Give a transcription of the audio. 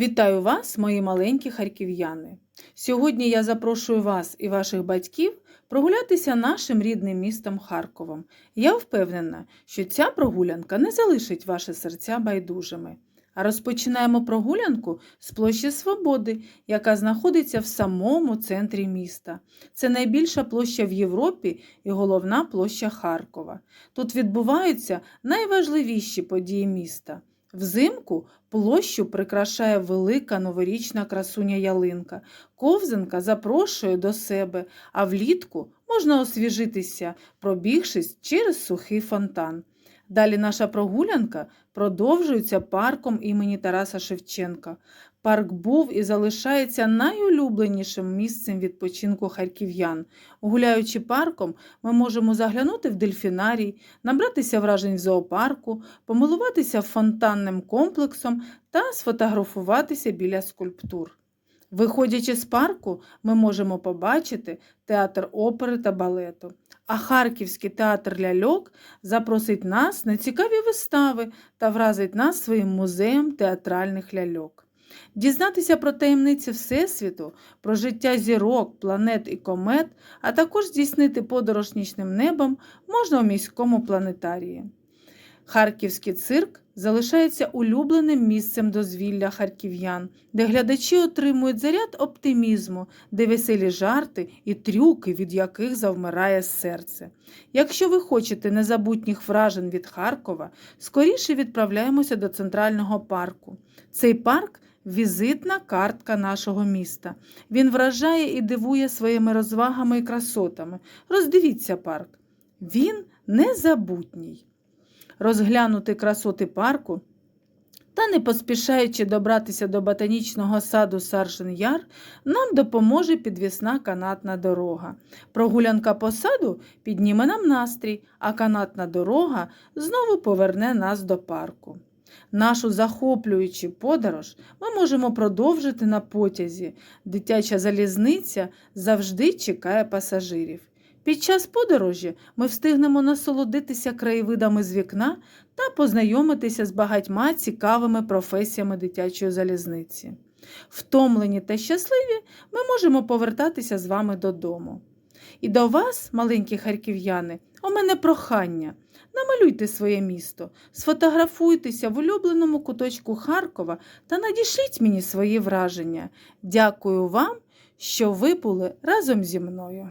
Вітаю вас, мої маленькі харків'яни. Сьогодні я запрошую вас і ваших батьків прогулятися нашим рідним містом Харковом. Я впевнена, що ця прогулянка не залишить ваші серця байдужими. А розпочинаємо прогулянку з площі Свободи, яка знаходиться в самому центрі міста. Це найбільша площа в Європі і головна площа Харкова. Тут відбуваються найважливіші події міста. Взимку площу прикрашає велика новорічна красуня ялинка. Ковзанка запрошує до себе, а влітку можна освіжитися, пробігшись через сухий фонтан. Далі наша прогулянка продовжується парком імені Тараса Шевченка. Парк був і залишається найулюбленішим місцем відпочинку харків'ян. Гуляючи парком, ми можемо заглянути в дельфінарій, набратися вражень в зоопарку, помилуватися фонтанним комплексом та сфотографуватися біля скульптур. Виходячи з парку, ми можемо побачити театр опери та балету. А Харківський театр ляльок запросить нас на цікаві вистави та вразить нас своїм музеєм театральних ляльок. Дізнатися про таємниці Всесвіту, про життя зірок, планет і комет, а також здійснити подорож нічним небом можна у міському планетарії. Харківський цирк залишається улюбленим місцем дозвілля харків'ян, де глядачі отримують заряд оптимізму, де веселі жарти і трюки, від яких завмирає серце. Якщо ви хочете незабутніх вражень від Харкова, скоріше відправляємося до центрального парку. Цей парк візитна картка нашого міста. Він вражає і дивує своїми розвагами і красотами. Роздивіться парк. Він незабутній розглянути красоти парку та, не поспішаючи добратися до ботанічного саду Саржин Яр, нам допоможе підвісна канатна дорога. Прогулянка по саду підніме нам настрій, а канатна дорога знову поверне нас до парку. Нашу захоплюючу подорож ми можемо продовжити на потязі. Дитяча залізниця завжди чекає пасажирів. Під час подорожі ми встигнемо насолодитися краєвидами з вікна та познайомитися з багатьма цікавими професіями дитячої залізниці. Втомлені та щасливі, ми можемо повертатися з вами додому. І до вас, маленькі харків'яни, у мене прохання. Намалюйте своє місто, сфотографуйтеся в улюбленому куточку Харкова та надішліть мені свої враження. Дякую вам, що ви були разом зі мною.